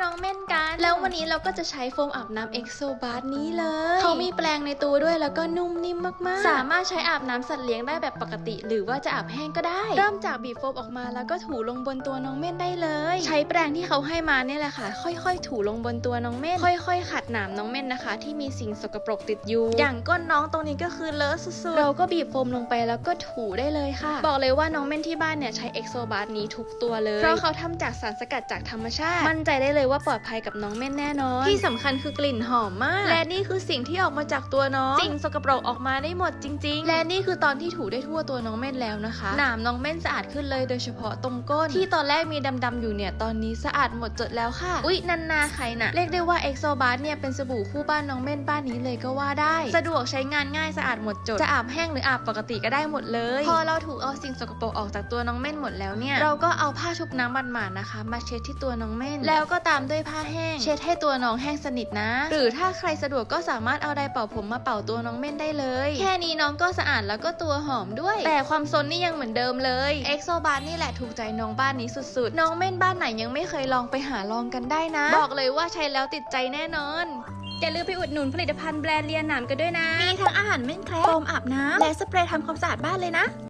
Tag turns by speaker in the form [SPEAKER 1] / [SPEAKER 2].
[SPEAKER 1] น้องเม่นกัน ววันนี้เราก็จะใช้โฟมอาบน้ำเอ็กโซบาร์นี้เลย เขามีแปรงในตัวด้วยแล้วก็นุ่มนิ่มมากๆ สามารถใช้อาบน้ำสัตว์เลี้ยงได้แบบปกติ หรือว่าจะอาบแห้งก็ได้ เริ่มจากบีบโฟมออกมาแล้วก็ถูลงบนตัวน้องเม่นได้เลย ใช้แปรงที่เขาให้มาเนี่ยแหละค่ะ ค่อยๆ ถูลงบนตัวน้องเม่น ค่อยๆ ขัดหนามน้องเม่นนะคะ ที่มีสิ่งสกปรกติดอยู่ อย่างก้นน้องตรงนี้ก็คือเลอะสุดๆ เราก็บีบโฟมลงไปแล้วก็ถูได้เลยค่ะ บอกเลยว่าน้องเม่นที่บ้านเนี่ยใช้เอ็กโซบาร์นี้ทุกตัวเลย เพราะเขาทำจากสารสกัดจากธรรมชาติ มั่นใจได้เลยว่าปลอดภัยกับน้องเม่นแน่นอน ที่สำคัญคือกลิ่นหอมมาก และนี่คือสิ่งที่ออกมาจากตัวน้องสิ่งสกปรกออกมาได้หมดจริง ๆ และนี่คือตอนที่ถูได้ทั่วตัวน้องเม่นแล้วนะคะ หนามน้องเม่นสะอาดขึ้นเลยโดยเฉพาะตรงก้นที่ตอนแรกมีดำๆอยู่เนี่ยตอนนี้สะอาดหมดจดแล้วค่ะ อุ๊ยนันนาใครน่ะเรียกได้ว่าเอ็กโซบาร์เนี่ยเป็นสบู่คู่บ้านน้องเม่นบ้านนี้เลยก็ว่าได้ สะดวกใช้งานง่ายสะอาดหมดจดจะอาบแห้งหรืออาบปกติก็ได้หมดเลย พอเราถูเอาสิ่งสกปรกออกจากตัวน้องเม่นหมดแล้วเนี่ยเราก็เอาผ้าชุบน้ำหมาดๆนะคะ มาเช็ดที่ตัวน้องเม่นแล้วก็ตามด้วยผ้าแห้งเช็ดให้ตัวน้องแห้งสนิทนะ หรือถ้าใครสะดวกก็สามารถเอาไดร์เป่าผมมาเป่าตัวน้องเม่นได้เลย แค่นี้น้องก็สะอาดแล้วก็ตัวหอมด้วย แต่ความซนนี่ยังเหมือนเดิมเลยเอ็กโซบาร์นี่แหละถูกใจน้องบ้านนี้สุดๆ น้องเม่นบ้านไหนยังไม่เคยลองไปหาลองกันได้นะ บอกเลยว่าใช้แล้วติดใจแน่นอนอย่าลืมไปอุดหนุนผลิตภัณฑ์แบรนด์เลียนหนามกันด้วยนะ
[SPEAKER 2] มีทั้งอาหารเม่นแคระโฟมอาบน้ำและสเปรย์ทำความสะอาดบ้านเลยนะ